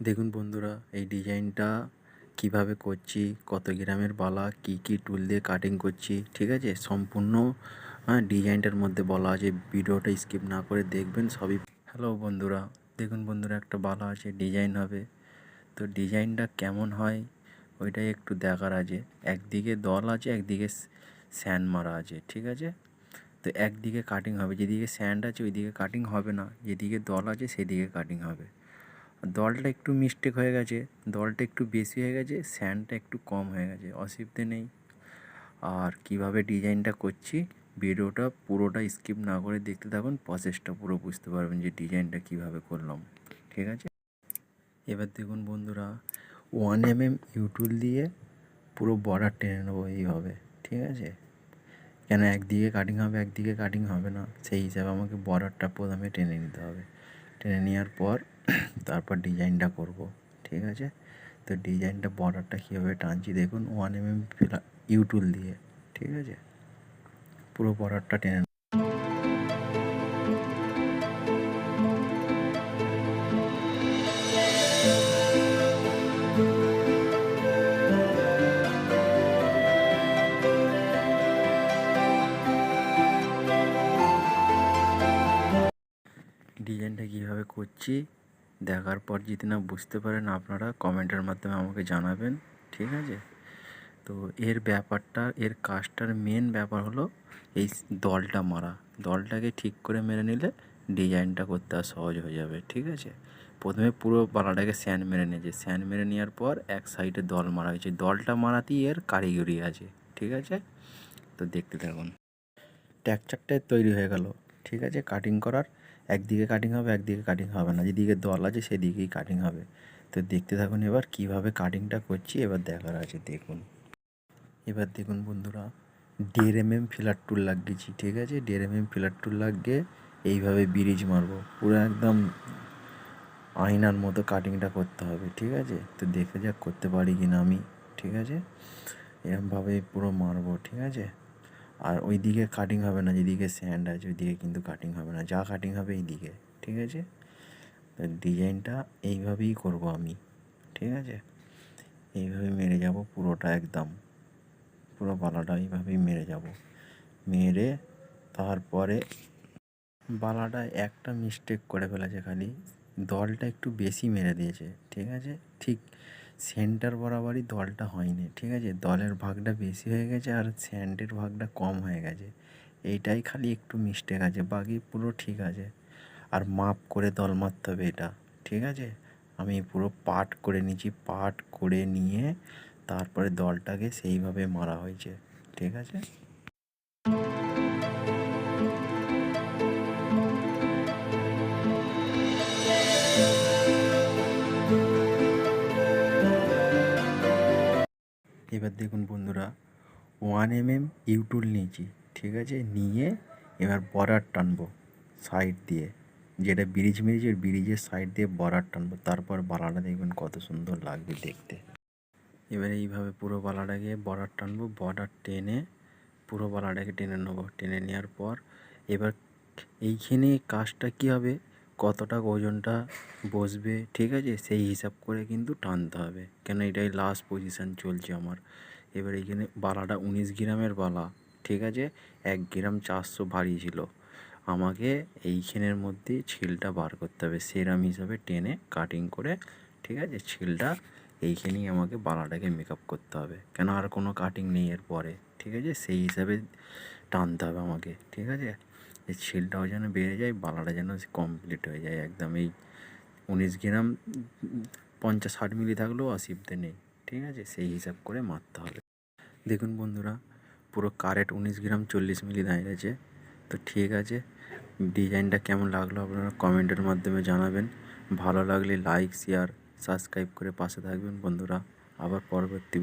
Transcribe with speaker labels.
Speaker 1: দেখুন বন্ধুরা, এই ডিজাইনটা কীভাবে করছি, কত গ্রামের বালা, কি কি টুল দিয়ে কাটিং করছি, ঠিক আছে? সম্পূর্ণ ডিজাইনটার মধ্যে বলা আছে, ভিডিওটা স্কিপ না করে দেখবেন, সবই হ্যালো বন্ধুরা, দেখুন বন্ধুরা, একটা বালা আছে, ডিজাইন হবে। তো ডিজাইনটা কেমন হয়, ওইটাই একটু দেখার আছে। একদিকে দল আছে, একদিকে স্যান্ড মারা আছে, ঠিক আছে? তো একদিকে কাটিং হবে, যেদিকে স্যান্ড আছে, ওইদিকে কাটিং হবে না, যেদিকে দল আছে, সেদিকে কাটিং হবে। দলটা একটু মিস্টেক হয়ে গেছে, দলটা একটু বেশি হয়ে গেছে স্যান্ডটা একটু কম হয়ে গেছে, অসুবিধে নেই। আর কীভাবে ডিজাইনটা করছি, ভিডিওটা পুরোটা স্কিপ না করে দেখতে থাকুন প্রসেসটা পুরো বুঝতে পারবেন যে ডিজাইনটা কীভাবে করলাম, ঠিক আছে? এবার দেখুন বন্ধুরা ওয়ান এম এম ইউটুল দিয়ে পুরো বর্ডার টেনে নেব এইভাবে, ঠিক আছে? কেন একদিকে কাটিং হবে, একদিকে কাটিং হবে না, সেই হিসাবে আমাকে বর্ডারটা প্রথমে টেনে নিতে হবে। টেনে নেওয়ার পর তারপর ডিজাইনটা করব, ঠিক আছে? তো ডিজাইনটা বর্ডারটা কীভাবে টানছি দেখুন ওয়ান এম এম ইউটুল দিয়ে, ঠিক আছে? পুরো বর্ডারটা টেনে ডিজাইনটা কীভাবে করছি দেখার পর যদি না বুঝতে পারেন আপনারা কমেন্টের মাধ্যমে আমাকে জানাবেন, ঠিক আছে? তো এর ব্যাপারটা, এর কাজটার মেন ব্যাপার হলো এই দলটা মারা। দলটাকে ঠিক করে মেরে নিলে ডিজাইনটা করতে আর সহজ হয়ে যাবে, ঠিক আছে? প্রথমে পুরো বালাটাকে স্যান মেরে নিয়েছে স্যান মেরে নেওয়ার পর এক সাইডে দল মারা হয়েছে। দলটা মারাতেই এর কারিগরি আছে, ঠিক আছে? তো দেখতে থাকুন। ট্যাকচারটাই তৈরি হয়ে গেল, ঠিক আছে? কাটিং করার একদিকে কাটিং হবে, একদিকে কাটিং হবে না। যেদিকে দল আছে সেদিকেই কাটিং হবে। তো দেখতে থাকুন এবার কীভাবে কাটিংটা করছি, এবার দেখার আছে, দেখুন। এবার দেখুন বন্ধুরা, দেড় এম এম ফিলার টুল লাগিয়েছি, ঠিক আছে? দেড় এম এম ফিলার টুল লাগিয়ে এইভাবে ব্রিজ মারবো। পুরো একদম আয়নার মতো কাটিংটা করতে হবে, ঠিক আছে? তো দেখে যাক করতে পারি কি না আমি, ঠিক আছে? এরকমভাবে পুরো মারবো, ঠিক আছে? আর ওই দিকে কাটিং হবে না, যেদিকে স্যান্ড আছে ওইদিকে কিন্তু কাটিং হবে না। যা কাটিং হবে এই দিকে, ঠিক আছে? তো ডিজাইনটা এইভাবেই করব আমি, ঠিক আছে? এইভাবে মেরে যাব পুরোটা একদম। পুরো বালাটা এইভাবেই মেরে যাব। মেরে তারপরে বালাটা একটা মিস্টেক করে ফেলেছে খালি। দলটা একটু বেশি মেরে দিয়েছে, ঠিক আছে? ঠিক সেন্টার বরাবরই দলটা হয়নি, ঠিক আছে? দলের ভাগটা বেশি হয়ে গেছে আর স্যান্ডের ভাগটা কম হয়ে গেছে। এইটাই খালি একটু মিস্টেক আছে, বাকি পুরো ঠিক আছে। আর মাপ করে দল মারতে হবে এটা, ঠিক আছে? আমি পুরো পাট করে নিয়েছি পাট করে নিয়ে তারপরে দলটাকে সেইভাবে মারা হয়েছে, ঠিক আছে? এবার দেখুন বন্ধুরা ওয়ান এম এম ইউটুল নিয়েছি, ঠিক আছে? নিয়ে এবার বর্ডার টানবো সাইড দিয়ে। যেটা ব্রিজ মেরেছি, ওই ব্রিজের সাইড দিয়ে বর্ডার টানবো। তারপর বালাটা দেখবেন কত সুন্দর লাগবে দেখতে। এবার এইভাবে পুরো বালাটাকে বর্ডার টানবো বর্ডার টেনে পুরো বালাটাকে টেনে নেব। টেনে নেওয়ার পর এবার এইখানে কাজটা কী হবে? কতটা ওজনটা বসবে, ঠিক আছে? সেই হিসাব করে কিন্তু টানতে হবে। কেন এটাই লাস্ট পজিশান চলছে আমার। এবার এইখানে বালাটা উনিশ গ্রামের বালা, ঠিক আছে? এক গ্রাম চারশো ভারী ছিল। আমাকে এইখানের মধ্যে ছিলটা বার করতে হবে, সেরাম হিসাবে টেনে কাটিং করে, ঠিক আছে? ছিলটা এইখানেই আমাকে বালাটাকে মেকআপ করতে হবে। কেন আর কোনো কাটিং নেই এর পরে ঠিক আছে? সেই হিসাবে টানতে হবে আমাকে, ঠিক আছে? এই ছিলটাও যেন বেড়ে যায়, বালাটা যেন কমপ্লিট হয়ে যায় একদম। এই উনিশ গ্রাম, পঞ্চাশ ষাট মিলি থাকলেও অসুবিধে নেই, ঠিক আছে? সেই হিসাব করে মারতে হবে। দেখুন বন্ধুরা, পুরো কারেক্ট উনিশ গ্রাম চল্লিশ মিলি দাঁড়িয়েছে। তো ঠিক আছে, ডিজাইনটা কেমন লাগল আপনারা কমেন্টের মাধ্যমে জানাবেন। ভালো লাগলে লাইক, শেয়ার, সাবস্ক্রাইব করে পাশে থাকবেন বন্ধুরা। আবার পরবর্তী